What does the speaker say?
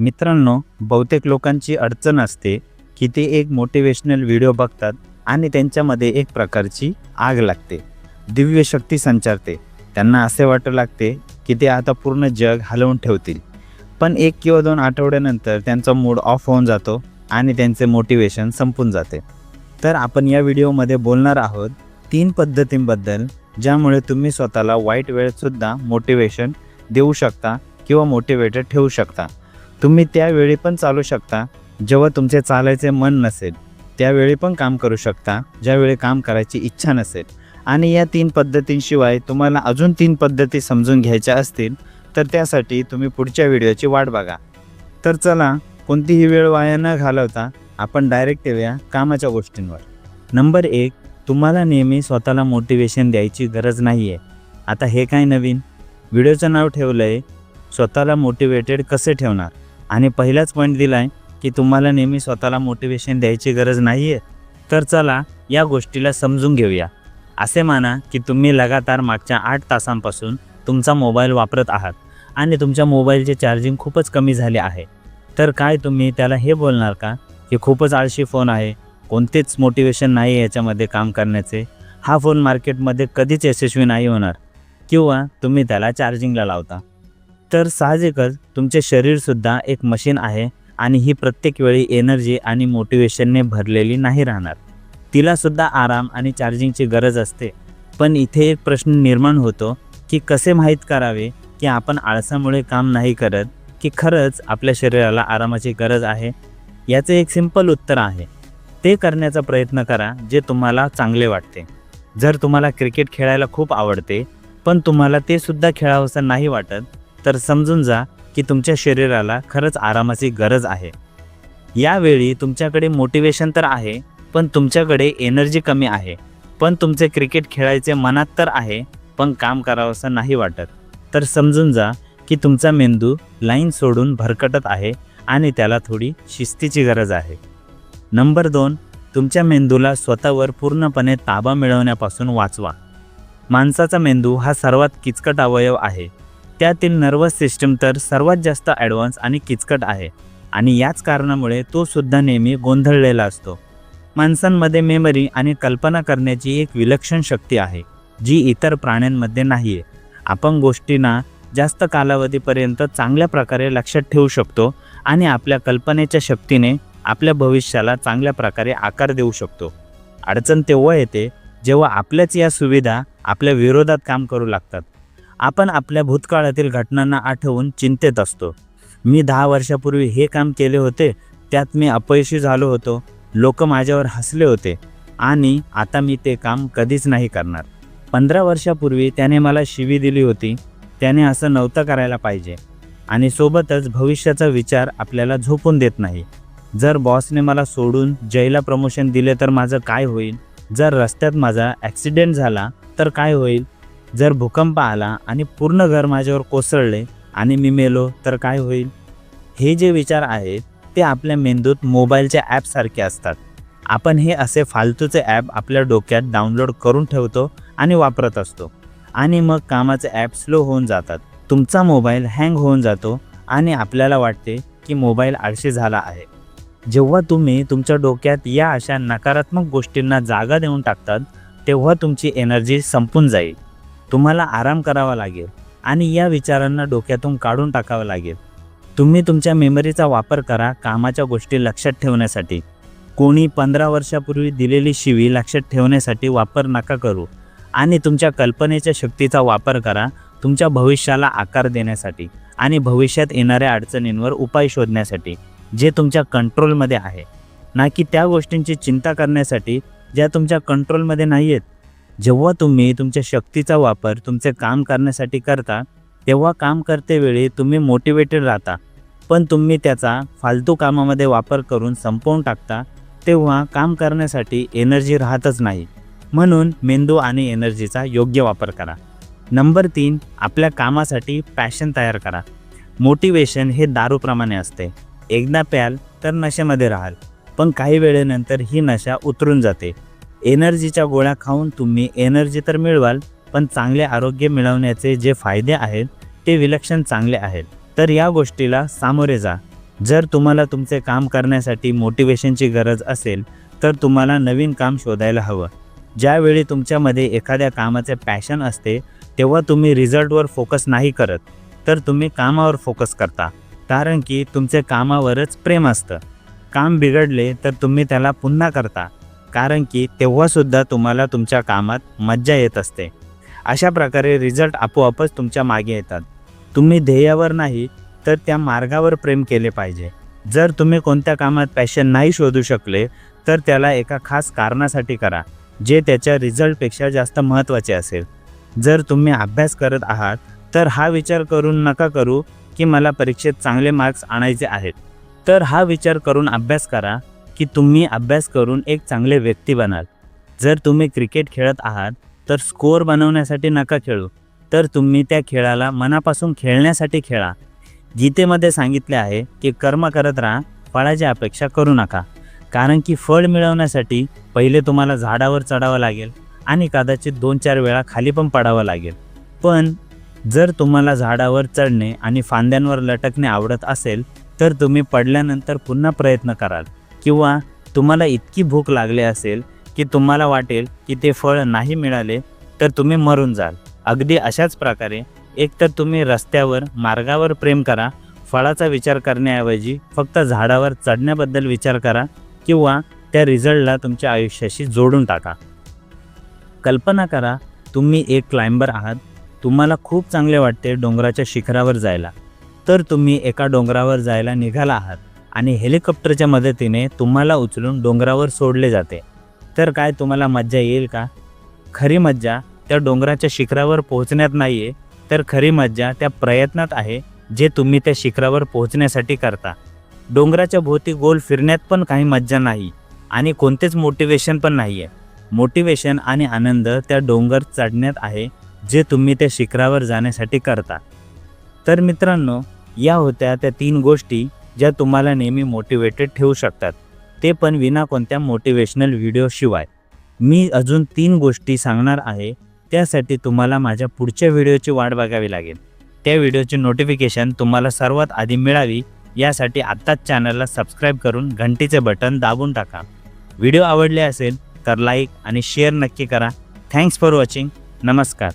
मित्रांनो बहुतेक लोकांची अडचण असते की ते एक मोटिवेशनल व्हिडिओ बघतात आणि त्यांच्यामध्ये एक प्रकारची आग लागते. दिव्य शक्ती संचारते. त्यांना असे वाटू लागते की ते आता पूर्ण जग हलवून ठेवतील. पण एक किंवा दोन आठवड्यानंतर त्यांचा मूड ऑफ होऊन जातो आणि त्यांचे मोटिवेशन संपून जाते. तर आपण या व्हिडिओमध्ये बोलणार आहोत तीन पद्धतींबद्दल ज्यामुळे तुम्ही स्वतःला वाईट वेळेतसुद्धा मोटिवेशन देऊ शकता किंवा मोटिवेटेड ठेवू शकता. तुम्ही त्यावेळी पण चालू शकता. जेव्हा तुमचे चालायचे मन नसेल त्यावेळी पण काम करू शकता ज्यावेळी काम करायची इच्छा नसेल. आणि या तीन पद्धतींशिवाय तुम्हाला अजून तीन पद्धती समजून घ्यायच्या असतील तर त्यासाठी तुम्ही पुढच्या व्हिडिओची वाट बघा. तर चला कोणतीही वेळ वाया न घालवता आपण डायरेक्ट येऊया कामाच्या गोष्टींवर. नंबर एक तुम्हाला नेहमी स्वतःला मोटिवेशन द्यायची गरज नाही आहे आता हे काय नवीन? व्हिडिओचं नाव ठेवलं आहे स्वतःला मोटिवेटेड कसे ठेवणार? आणि पहिलाच पॉईंट दिला आहे की तुम्हाला नेहमी स्वतःला मोटिवेशन द्यायची गरज नाही आहे तर चला या गोष्टीला समजून घेऊया. असे माना की तुम्ही लगातार मागच्या आठ तासांपासून तुमचा मोबाईल वापरत आहात आणि तुमच्या मोबाईलचे चार्जिंग खूपच कमी झाले आहे. तर काय तुम्ही त्याला हे बोलणार का? की खूपच आळशी फोन आहे कोणतेच मोटिवेशन नाही आहे याच्यामध्ये काम करण्याचे. हा फोन मार्केटमध्ये कधीच यशस्वी नाही होणार. किंवा तुम्ही त्याला चार्जिंगला लावता. तर साहजिकच तुमचे शरीरसुद्धा एक मशीन आहे आणि ही प्रत्येक वेळी एनर्जी आणि मोटिवेशनने भरलेली नाही राहणार. तिलासुद्धा आराम आणि चार्जिंगची गरज असते. पण इथे एक प्रश्न निर्माण होतो की कसे माहीत करावे की आपण आळसामुळे काम नाही करत की खरंच आपल्या शरीराला आरामाची गरज आहे? याचे एक सिंपल उत्तर आहे. ते करण्याचा प्रयत्न करा जे तुम्हाला चांगले वाटते. जर तुम्हाला क्रिकेट खेळायला खूप आवडते पण तुम्हाला ते सुद्धा खेळावंसं नाही वाटत तर समजून जा की तुमच्या शरीराला खरंच आरामाची गरज आहे. यावेळी तुमच्याकडे मोटिवेशन तर आहे पण तुमच्याकडे एनर्जी कमी आहे. पण तुमचे क्रिकेट खेळायचे मनात तर आहे पण काम करावंसं नाही वाटत. तर समजून जा की तुमचा मेंदू लाईन सोडून भरकटत आहे आणि त्याला थोडी शिस्तीची गरज आहे. नंबर दोन तुमच्या मेंदूला स्वतःवर पूर्णपणे ताबा मिळवण्यापासून वाचवा. माणसाचा मेंदू हा सर्वात किचकट अवयव आहे. त्यातील नर्वस सिस्टम तर सर्वात जास्त ॲडव्हान्स आणि किचकट आहे. आणि याच कारणामुळे तो सुद्धा नेहमी गोंधळलेला असतो. माणसांमध्ये मेमरी आणि कल्पना करण्याची एक विलक्षण शक्ती आहे जी इतर प्राण्यांमध्ये नाही आहे आपण गोष्टींना जास्त कालावधीपर्यंत चांगल्या प्रकारे लक्षात ठेवू शकतो आणि आपल्या कल्पनेच्या शक्तीने आपल्या भविष्याला चांगल्या प्रकारे आकार देऊ शकतो. अडचण तेव्हा येते जेव्हा आपल्याच या सुविधा आपल्या विरोधात काम करू लागतात. आपण आपल्या भूतकाळातील घटनांना आठवून चिंतेत असतो. मी दहा वर्षापूर्वी हे काम केले होते त्यात मी अपयशी झालो होतो लोक माझ्यावर हसले होते आणि आता मी ते काम कधीच नाही करणार. पंधरा वर्षापूर्वी त्याने मला शिवी दिली होती त्याने असं नव्हतं करायला पाहिजे आणि सोबतच भविष्याचा विचार आपल्याला झोपून देत नाही. जर बॉसने मला सोडून जयला प्रमोशन दिले तर माझं काय होईल? जर रस्त्यात माझा ॲक्सिडेंट झाला तर काय होईल? जर भूकंप आला आणि पूर्ण घर माझ्यावर कोसळले आणि मी मेलो तर काय होईल? हे जे विचार आहेत ते आपल्या मेंदूत मोबाईलच्या ॲपसारखे असतात. आपण हे असे फालतूचे ॲप आपल्या डोक्यात डाउनलोड करून ठेवतो आणि वापरत असतो. आणि मग कामाचे ॲप स्लो होऊन जातात. तुमचा मोबाईल हँग होऊन जातो आणि आपल्याला वाटते की मोबाईल आळशी झाला आहे. जेव्हा तुम्ही तुमच्या डोक्यात या अशा नकारात्मक गोष्टींना जागा देऊन टाकतात तेव्हा तुमची एनर्जी संपून जाईल. तुम्हाला आराम करावा लागेल आणि या विचारांना डोक्यातून काढून टाकावं लागेल. तुम्ही तुमच्या मेमरीचा वापर करा कामाच्या गोष्टी लक्षात ठेवण्यासाठी. कोणी पंधरा वर्षापूर्वी दिलेली शिवी लक्षात ठेवण्यासाठी वापर नका करू आणि तुमच्या कल्पनेच्या शक्तीचा वापर करा तुमच्या भविष्याला आकार देण्यासाठी आणि भविष्यात येणाऱ्या अडचणींवर उपाय शोधण्यासाठी जे तुमच्या कंट्रोलमध्ये आहे. ना की त्या गोष्टींची चिंता करण्यासाठी ज्या तुमच्या कंट्रोलमध्ये नाही आहेत जेव्हा तुम्ही तुमच्या शक्तीचा वापर तुमचे काम करण्यासाठी करता तेव्हा काम करतेवेळी तुम्ही मोटिवेटेड राहता. पण तुम्ही त्याचा फालतू कामामध्ये वापर करून संपवून टाकता तेव्हा काम करण्यासाठी एनर्जी राहतच नाही. म्हणून मेंदू आणि एनर्जीचा योग्य वापर करा. नंबर तीन आपल्या कामासाठी पॅशन तयार करा. मोटिवेशन हे दारूप्रमाणे असते. एकदा प्याल तर नशेमध्ये राहाल. पण काही वेळेनंतर ही नशा उतरून जाते. एनर्जीच्या गोळ्या खाऊन तुम्ही एनर्जी तर मिळवाल पण चांगले आरोग्य मिळवण्याचे जे फायदे आहेत ते विलक्षण चांगले आहेत. तर या गोष्टीला सामोरे जा. जर तुम्हाला तुमचे काम करण्यासाठी मोटिवेशनची गरज असेल तर तुम्हाला नवीन काम शोधायला हवं. ज्यावेळी तुमच्यामध्ये एखाद्या कामाचे पॅशन असते तेव्हा तुम्ही रिझल्टवर फोकस नाही करत तर तुम्ही कामावर फोकस करता. कारण की तुमचे कामावरच प्रेम असतं. काम बिघडले तर तुम्ही त्याला पुन्हा करता. कारण की तेव्हासुद्धा तुम्हाला तुमच्या कामात मज्जा येत असते. अशा प्रकारे रिझल्ट आपोआपच तुमच्या मागे येतात. तुम्ही ध्येयावर नाही तर त्या मार्गावर प्रेम केले पाहिजे. जर तुम्ही कोणत्या कामात पॅशन नाही शोधू शकले तर त्याला एका खास कारणासाठी करा जे त्याच्या रिझल्टपेक्षा जास्त महत्त्वाचे असेल. जर तुम्ही अभ्यास करत आहात तर हा विचार करून नका करू की मला परीक्षेत चांगले मार्क्स आणायचे आहेत. तर हा विचार करून अभ्यास करा की तुम्ही अभ्यास करून एक चांगले व्यक्ती बनाल. जर तुम्ही क्रिकेट खेळत आहात तर स्कोअर बनवण्यासाठी नका खेळू. तर तुम्ही त्या खेळाला मनापासून खेळण्यासाठी खेळा. गीतेमध्ये सांगितले आहे की कर्म करत राहा फळाची अपेक्षा करू नका. कारण की फळ मिळवण्यासाठी पहिले तुम्हाला झाडावर चढावं लागेल आणि कदाचित दोन चार वेळा खाली पण पडावं लागेल. पण जर तुम्हाला झाडावर चढणे आणि फांद्यांवर लटकणे आवडत असेल तर तुम्ही पडल्यानंतर पुन्हा प्रयत्न कराल. किंवा तुम्हाला इतकी भूक लागली असेल की तुम्हाला वाटेल की ते फळ नाही मिळाले तर तुम्ही मरून जाल. अगदी अशाच प्रकारे एकतर तुम्ही रस्त्यावर मार्गावर प्रेम करा फळाचा विचार करण्याऐवजी फक्त झाडावर चढण्याबद्दल विचार करा किंवा त्या रिझल्टला तुमच्या आयुष्याशी जोडून टाका. कल्पना करा तुम्ही एक क्लाइंबर आहात. तुम्हाला खूप चांगले वाटते डोंगराच्या शिखरावर जायला. तर तुम्ही एका डोंगरावर जायला निघाला आहात. आणि हेलिकॉप्टरच्या मदतीने तुम्हाला उचलून डोंगरावर सोडले जाते. तर काय तुम्हाला मज्जा येईल का? खरी मज्जा त्या डोंगराच्या शिखरावर पोहोचण्यात नाही आहे तर खरी मज्जा त्या प्रयत्नात आहे जे तुम्ही त्या शिखरावर पोहोचण्यासाठी करता. डोंगराच्या भोवती गोल फिरण्यात पण काही मज्जा नाही आणि कोणतेच मोटिवेशन पण नाही आहे मोटिवेशन आणि आनंद त्या डोंगर चढण्यात आहे जे तुम्ही त्या शिखरावर जाण्यासाठी करता. तर मित्रांनो या होत्या त्या तीन गोष्टी ज्या तुम्हाला नेहमी मोटिवेटेड ठेवू शकतात ते पण विना कोणत्या मोटिवेशनल व्हिडिओशिवाय मी अजून तीन गोष्टी सांगणार आहे त्यासाठी तुम्हाला माझ्या पुढच्या व्हिडिओची वाट बघावी लागेल. त्या व्हिडिओची नोटिफिकेशन तुम्हाला सर्वात आधी मिळावी यासाठी आत्ताच चॅनलला सबस्क्राईब करून घंटीचे बटन दाबून टाका. व्हिडिओ आवडले असेल तर लाईक आणि शेअर नक्की करा. थँक्स फॉर वॉचिंग नमस्कार.